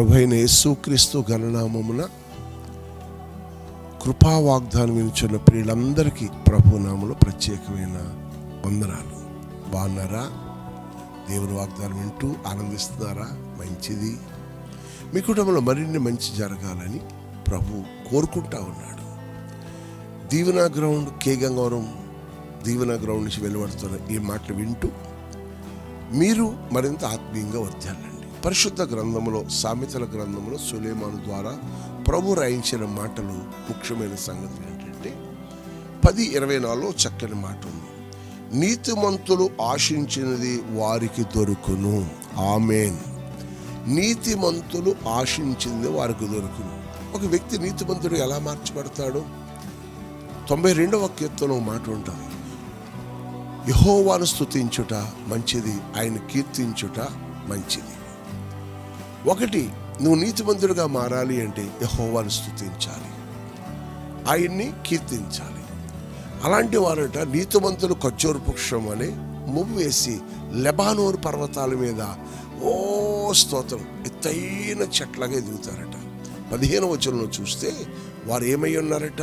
ప్రభు అయిన యేసుక్రీస్తు గణనామమున కృపా వాగ్దానం వినిచున్న ప్రియులందరికీ ప్రభు నామలో ప్రత్యేకమైన వందనాలు. బాగున్నారా? దేవుని వాగ్దానం వింటూ ఆనందిస్తున్నారా? మంచిది. మీ కుటుంబంలో మరిన్ని మంచి జరగాలని ప్రభు కోరుకుంటా ఉన్నాడు. దీవెనా గ్రౌండ్ కే గంగవరం దీవెనా గ్రౌండ్ నుంచి వెలువడుతున్న ఈ మాటలు వింటూ మీరు మరింత ఆత్మీయంగా వర్ధాలండి పరిశుద్ధ గ్రంథములో సామెతల గ్రంథంలో సులేమాను ద్వారా ప్రభు రాయించిన మాటలు ముఖ్యమైన సంగతి ఏంటంటే పది ఇరవై నాలుగులో చక్కని మాట ఉంది. నీతిమంతులు ఆశించినది వారికి దొరుకును. ఆమెన్. నీతిమంతులు ఆశించింది వారికి దొరుకును. ఒక వ్యక్తి నీతిమంతుడు ఎలా మార్చబడతాడు? తొంభై రెండవ కీర్తన మాట ఉంటుంది. యహోవాను స్తుతించుట మంచిది ఆయన కీర్తించుట మంచిది. ఒకటి నువ్వు నీతిమంతుడిగా మారాలి అంటే యహోవాను స్తుతించాలి. ఆయన్ని కీర్తించాలి. అలాంటి వారట నీతిమంతులు ఖర్చూరు పుక్షం అని మువ్వు వేసి లెబానోరు పర్వతాల మీద ఓ స్తోత్రం ఎత్తైన చెట్లగా ఎదుగుతారట. పదిహేను వచనంలో చూస్తే వారు ఏమై ఉన్నారట?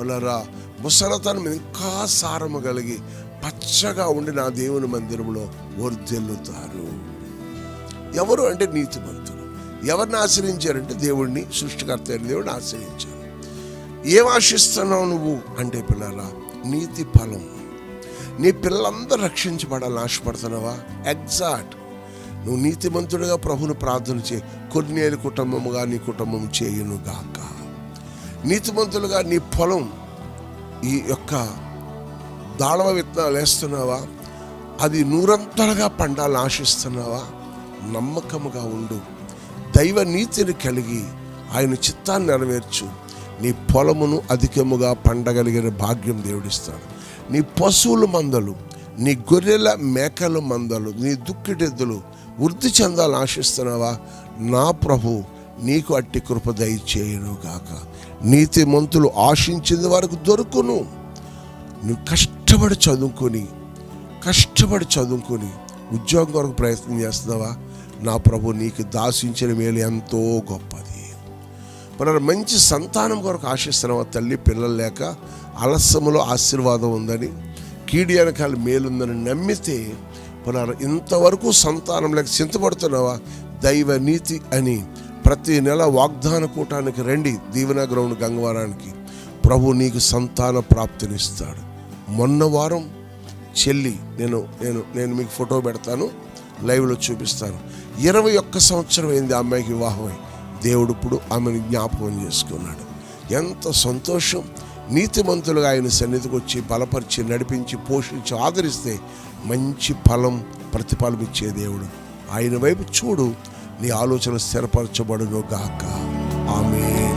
పలరా ముసలతనం ఇంకా సారము కలిగి పచ్చగా ఉండి నా దేవుని మందిరంలో వర్ధిల్లుతారు ఎవరు అంటే నీతిమంతులు. ఎవరిని ఆశ్రయించారంటే దేవుడిని సృష్టికర్త అయిన దేవుడిని ఆశ్రయించారు. ఏం ఆశిస్తున్నావు నువ్వు? అంటే పిల్లరా నీతి ఫలం. నీ పిల్లలందరూ రక్షించబడాలని ఆశపడుతున్నావా? ఎగ్జాక్ట్ నువ్వు నీతిమంతుడిగా ప్రభుని ప్రార్థన చేయి కొన్నేరు కుటుంబముగా నీ కుటుంబం చేయును గాక నీతిమంతులుగా నీ పొలం ఈ యొక్క దాళవ విత్తనాలు వేస్తున్నావా? అది నూరంతరగా పండాలని ఆశిస్తున్నావా? నమ్మకముగా ఉండు. దైవ నీతిని కలిగి ఆయన చిత్తాన్ని నెరవేర్చు. నీ పొలమును అధికముగా పండగలిగిన భాగ్యం దేవుడిస్తాడు. నీ పశువుల మందలు నీ గొర్రెల మేకల మందలు నీ దుక్కిటెద్దులు వృద్ధి చెందాలని ఆశిస్తున్నావా? నా ప్రభు నీకు అట్టి కృప దయచేయను గాక. నీతి మంతులు ఆశించింది వరకు దొరుకును. నువ్వు కష్టపడి చదువుకొని కష్టపడి చదువుకొని ఉద్యోగం కొరకు ప్రయత్నం చేస్తున్నావా? నా ప్రభు నీకు దాసించిన మేలు ఎంతో గొప్పది. మరి మంచి సంతానం కొరకు ఆశిస్తున్నావా తల్లి పిల్లలు లేక? అలస్యములో ఆశీర్వాదం ఉందని కీడి వెనకాల మేలుందని నమ్మితే పునరు ఇంతవరకు సంతానం లేక చింతపడుతున్నావా? దైవ నీతి అని ప్రతి నెల వాగ్దాన కూటానికి రండి దీవెన గ్రౌండ్ గంగవారానికి. ప్రభు నీకు సంతాన ప్రాప్తినిస్తాడు. మొన్న వారం చెల్లి నేను నేను నేను మీకు ఫోటో పెడతాను లైవ్లో చూపిస్తాను. ఇరవై ఒక్క సంవత్సరం అయింది అమ్మాయికి వివాహమై. దేవుడు ఇప్పుడు ఆమెను జ్ఞాపకం చేసుకున్నాడు. ఎంత సంతోషం. నీతిమంతులుగా ఆయన సన్నిధికి వచ్చి బలపరిచి నడిపించి పోషించి ఆదరిస్తే మంచి ఫలం ప్రతిఫలం ఇచ్చే దేవుడు. ఆయన వైపు చూడు నీ ఆలోచన స్థిరపరచబడును గాక ఆమె